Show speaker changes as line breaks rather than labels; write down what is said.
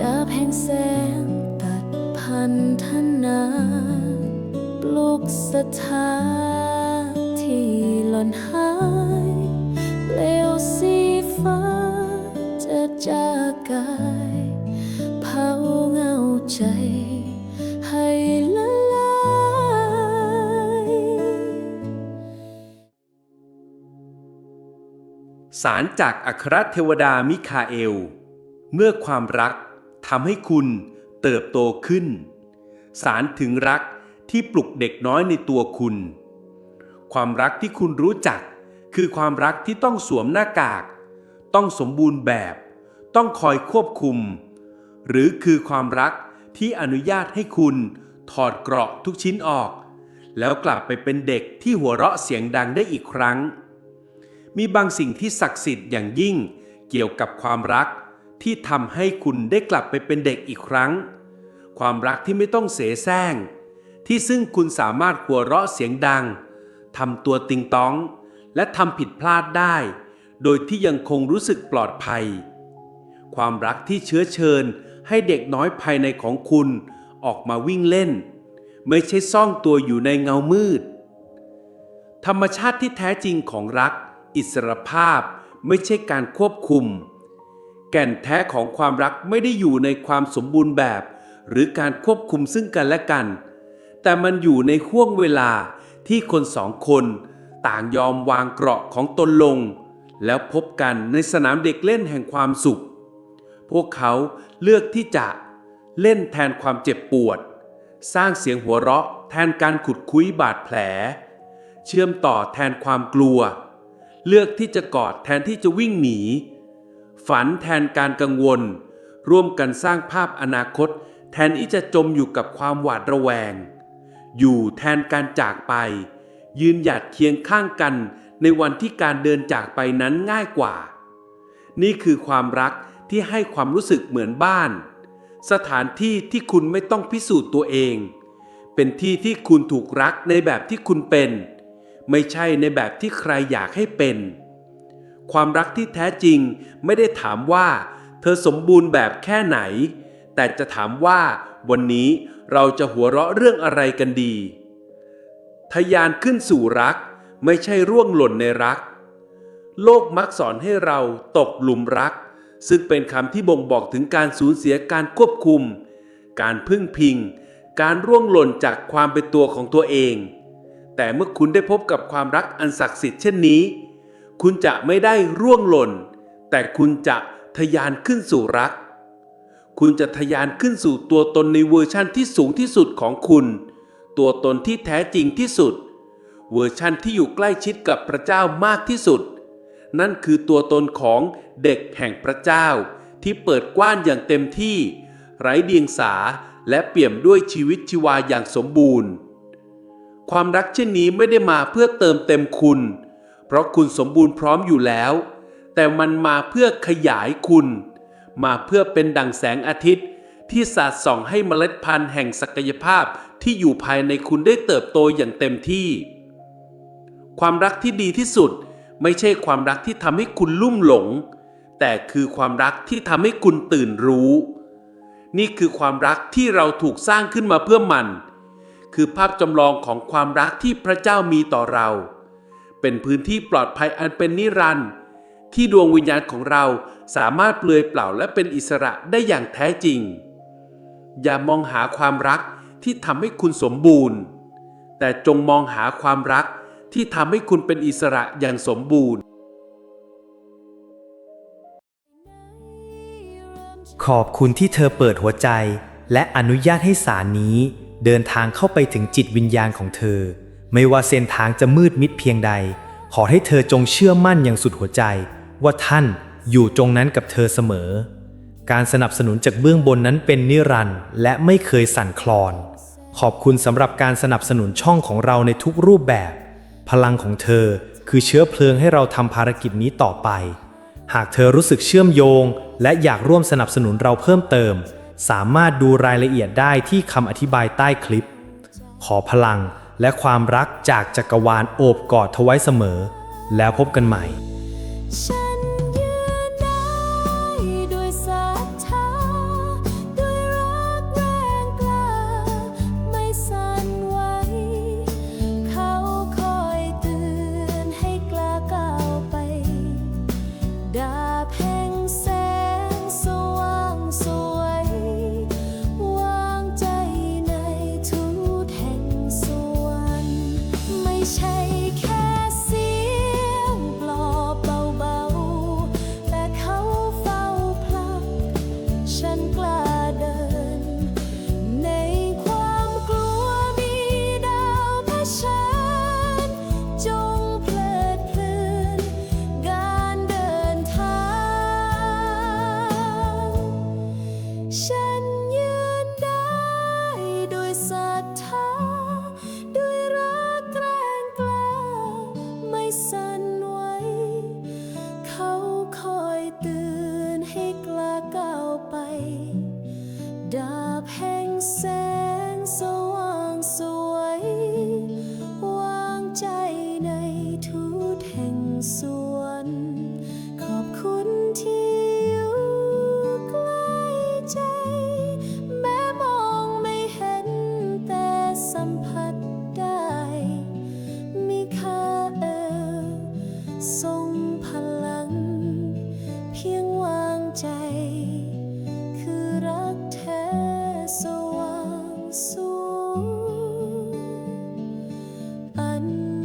ดาบแห่งแสงตัดพันธนาปลุกศรัทธาที่หล่นหายเปลวสีฟ้าจะจากกายเผาเงาใจให้ละลาย
สารจากอัครเทวดามิคาเอล เมื่อความรัก ทำให้คุณเติบโตขึ้น สารถึงรักที่ปลุกเด็กน้อยในตัวคุณ ความรักที่คุณรู้จัก คือความรักที่ต้องสวมหน้ากาก ต้องสมบูรณ์แบบ ต้องคอยควบคุม หรือคือความรักที่อนุญาตให้คุณถอดเกราะทุกชิ้นออก แล้วกลับไปเป็นเด็กที่หัวเราะเสียงดังได้อีกครั้ง มีบางสิ่งที่ศักดิ์สิทธิ์อย่างยิ่งเกี่ยวกับความรัก ที่ทำให้คุณได้กลับไปเป็นเด็กอีกครั้ง ความรักที่ไม่ต้องเสแสร้ง ที่ซึ่งคุณสามารถหัวเราะเสียงดังทำตัวติงตอง และทำผิดพลาดได้ โดยที่ยังคงรู้สึกปลอดภัย ความรักที่เชื้อเชิญให้เด็กน้อยภายในของคุณออกมาวิ่งเล่น ไม่ใช่ซ่องตัวอยู่ในเงามืด ธรรมชาติที่แท้จริงของรัก อิสรภาพไม่ใช่การควบคุม แก่นแท้ของความรักไม่ได้อยู่ในความสมบูรณ์แบบ หรือการควบคุมซึ่งกันและกัน แต่มันอยู่ในห่วงเวลาที่คนสองคน ต่างยอมวางเกราะของตนลง แล้วพบกันในสนามเด็กเล่นแห่งความสุข พวกเขาเลือกที่จะเล่นแทนความเจ็บปวด สร้างเสียงหัวเราะแทนการขุดคุ้ยบาดแผล เชื่อมต่อแทนความกลัว เลือกที่จะกอดแทนที่จะวิ่งหนี ฝันแทนการกังวล ร่วมกันสร้างภาพอนาคต แทนที่จะจมอยู่กับความหวาดระแวง อยู่แทนการจากไป ยืนหยัดเคียงข้างกันในวันที่การเดินจากไปนั้นง่ายกว่า นี่คือความรักที่ให้ความรู้สึกเหมือนบ้าน สถานที่ที่คุณไม่ต้องพิสูจน์ตัวเอง เป็นที่ที่คุณถูกรักในแบบที่คุณเป็น ไม่ใช่ในแบบที่ใครอยากให้เป็น ความรักที่แท้จริงไม่ได้ถามว่า เธอสมบูรณ์แบบแค่ไหน แต่จะถามว่า วันนี้เราจะหัวเราะเรื่องอะไรกันดีทะยานขึ้นสู่รักไม่ใช่ร่วงหล่นในรัก โลกมักสอนให้เราตกหลุมรัก ซึ่งเป็นคำที่บ่งบอกถึงการสูญเสียการควบคุม การพึ่งพิง การร่วงหล่นจากความเป็นตัวของตัวเอง แต่เมื่อคุณได้พบกับความรักอันศักดิ์สิทธิ์เช่นนี้ คุณจะไม่ได้ร่วงหล่น แต่คุณจะทะยานขึ้นสู่รัก คุณจะทะยานขึ้นสู่ตัวตนในเวอร์ชั่นที่สูงที่สุดของคุณ ตัวตนที่แท้จริงที่สุด เวอร์ชั่นที่อยู่ใกล้ชิดกับพระเจ้ามากที่สุด นั่นคือตัวตนของเด็กแห่งพระเจ้า ที่เปิดกว้านอย่างเต็มที่ ไร้เดียงสาและเปี่ยมด้วยชีวิตชีวาอย่างสมบูรณ์ ความรักเช่นนี้ไม่ได้มาเพื่อเติมเต็มคุณ เพราะคุณสมบูรณ์พร้อมอยู่แล้ว แต่มันมาเพื่อขยายคุณ มาเพื่อเป็นดั่งแสงอาทิตย์ ที่สาดส่องให้เมล็ดพันธุ์แห่งศักยภาพที่อยู่ภายในคุณได้เติบโตอย่างเต็มที่ ความรักที่ดีที่สุดไม่ใช่ความรักที่ทำให้คุณลุ่มหลง แต่คือความรักที่ทำให้คุณตื่นรู้ นี่คือความรักที่เราถูกสร้างขึ้นมาเพื่อมัน คือภาพจำลองของความรักที่พระเจ้ามีต่อเรา เป็นพื้นที่ปลอดภัยอันเป็นนิรันดร์ที่ดวงวิญญาณของเราสามารถเปลือยเปล่าและเป็นอิสระได้อย่างแท้จริง อย่ามองหาความรักที่ทำให้คุณสมบูรณ์ แต่จงมองหาความรักที่ทำให้คุณเป็นอิสระอย่างสมบูรณ์
ขอบคุณที่เธอเปิดหัวใจ และอนุญาตให้สารนี้ เดินทางเข้าไปถึงจิตวิญญาณของเธอ ไม่ว่าเส้นทางจะมืดมิดเพียงใด ขอให้เธอจงเชื่อมั่นอย่างสุดหัวใจ ว่าท่านอยู่ตรงนั้นกับเธอเสมอ การสนับสนุนจากเบื้องบนนั้นเป็นนิรันดร์และไม่เคยสั่นคลอน ขอบคุณสำหรับการสนับสนุนช่องของเราในทุกรูปแบบ พลังของเธอคือเชื้อเพลิงให้เราทำภารกิจนี้ต่อไป หากเธอรู้สึกเชื่อมโยง และอยากร่วมสนับสนุนเราเพิ่มเติม สามารถดูรายละเอียดได้ที่คำอธิบายใต้คลิป ขอพลัง และความรักจากจักรวาลโอบกอดเธอไว้เสมอ แล้วพบกันใหม่
wish I ที่กล้าก้าวไป ดาบแห่งแสงสว่างสวย วางใจในทุกแห่งสวย vẫn